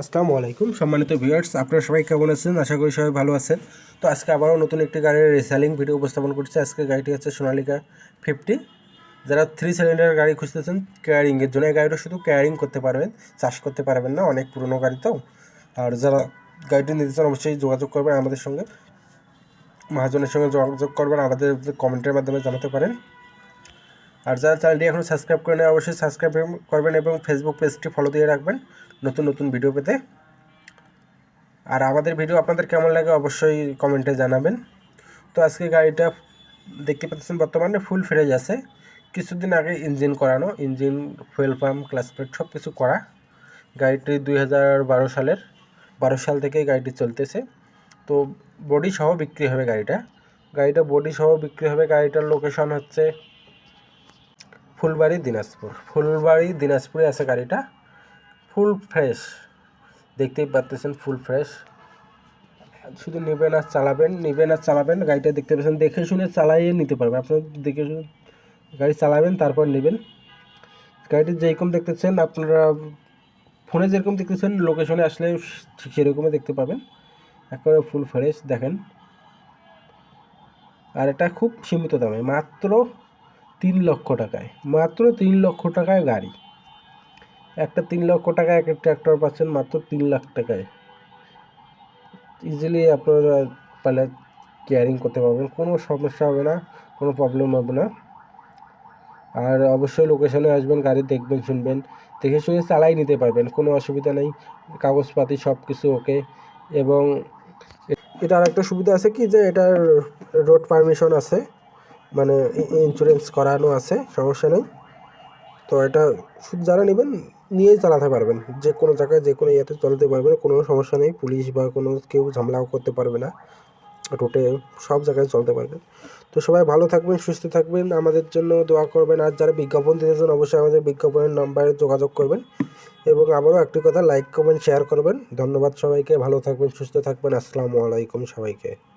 আসসালামু আলাইকুম। সম্মানিত ভিউয়ার্স, আপনারা সবাই কেমন আছেন? আশা করি সবাই ভালো আছেন। তো আজকে আবারও নতুন একটি গাড়ির রিসেলিং ভিডিও উপস্থাপন করছি। আজকে গাড়িটি হচ্ছে সোনালিকা ফিফটি যারা থ্রি সিলিন্ডার গাড়ি খুঁজতেছেন কেয়ারিংয়ের জন্য এই গাড়িটা শুধু কেয়ারিং করতে পারবেন, চাষ করতে পারবেন না, অনেক পুরনো গাড়ি তো। আর যারা গাড়িটি নিতে চান, অবশ্যই যোগাযোগ করবেন আমাদের সঙ্গে। মহাজনের সঙ্গে যোগাযোগ করবেন, আমাদের কমেন্টের মাধ্যমে জানাতে পারেন। আর যারা চ্যানেলটি এখনও সাবস্ক্রাইব করে নেয় অবশ্যই সাবস্ক্রাইব করবেন এবং ফেসবুক পেজটি ফলো দিয়ে রাখবেন। নতুন নতুন ভিডিও পেতে। আর আমাদের ভিডিও আপনাদের কেমন লাগে অবশ্যই কমেন্টে জানাবেন। তো আজকে গাড়িটা দেখতে পাচ্ছেন বর্তমানে ফুল ফ্রেজ আছে। কিছুদিন আগে ইঞ্জিন করানো engine fuel pump clutch plate সব কিছু করা। গাড়িটি দুই হাজার বারো সালের, বারো সাল থেকে গাড়িটি চলতেছে। তো বডি সহ বিক্রি হবে গাড়িটা। গাড়িটা বডি সহ বিক্রি হবে গাড়িটার লোকেশন হচ্ছে ফুলবাড়ি দিনাজপুর। ফুলবাড়ি দিনাজপুরে আছে গাড়িটা। Full fresh. দেখতেই পাচ্ছেন ফুল ফ্রেশ। শুধু নেবেন আর চালাবেন, নেবেন আর চালাবেন, গাড়িটা দেখতে পাচ্ছেন। দেখে শুনে চালাইয়ে নিতে পারবেন। আপনার দেখে শুনে গাড়ি চালাবেন, তারপর নেবেন। গাড়িটি যেরকম দেখতেছেন, আপনারা ফোনে যেরকম দেখতেছেন, লোকেশনে আসলে ঠিক সেরকমই দেখতে পাবেন। একেবারে ফুল ফ্রেশ, দেখেন। আর এটা খুব সীমিত দামে, মাত্র তিন লক্ষ টাকায়, মাত্র তিন লক্ষ টাকায় গাড়ি। একটা তিন লক্ষ টাকায় একটা ট্র্যাক্টর পাচ্ছেন মাত্র তিন লাখ টাকায়। ইজিলি আপনারা পালে কেয়ারিং করতে পারবেন, কোনো সমস্যা হবে না, কোনো প্রবলেম হবে না। আর অবশ্যই লোকেশনে আসবেন, গাড়ি দেখবেন, শুনবেন, দেখে শুনে চালাই নিতে পারবেন, কোনো অসুবিধা নেই, কাগজপাতি সব কিছু ওকে এবং এটা আর একটা সুবিধা আছে কি যে এটার রোড পারমিশন আছে মানে ইন্স্যুরেন্স করানো আছে, সমস্যা নেই। তো এটা শুধু যারা নেবেন, নিয়েই চালাতে পারবেন। যে কোনো জায়গায়, যে কোনো ইয়েতে চলতে পারবেন, কোনো সমস্যা নেই। পুলিশ বা কোনো কেউ ঝামেলাও করতে পারবে না। রোটে সব জায়গায় চলতে পারবেন। তো সবাই ভালো থাকবেন, সুস্থ থাকবেন। আমাদের জন্য দোয়া করবেন। আর যারা বিজ্ঞাপন দিতে চান, অবশ্যই আমাদের বিজ্ঞাপনের নাম্বারে যোগাযোগ করবেন। এবং আবারও একটি কথা লাইক কমেন্ট শেয়ার করবেন। ধন্যবাদ সবাইকে। ভালো থাকবেন, সুস্থ থাকবেন। আসসালামু আলাইকুম সবাইকে।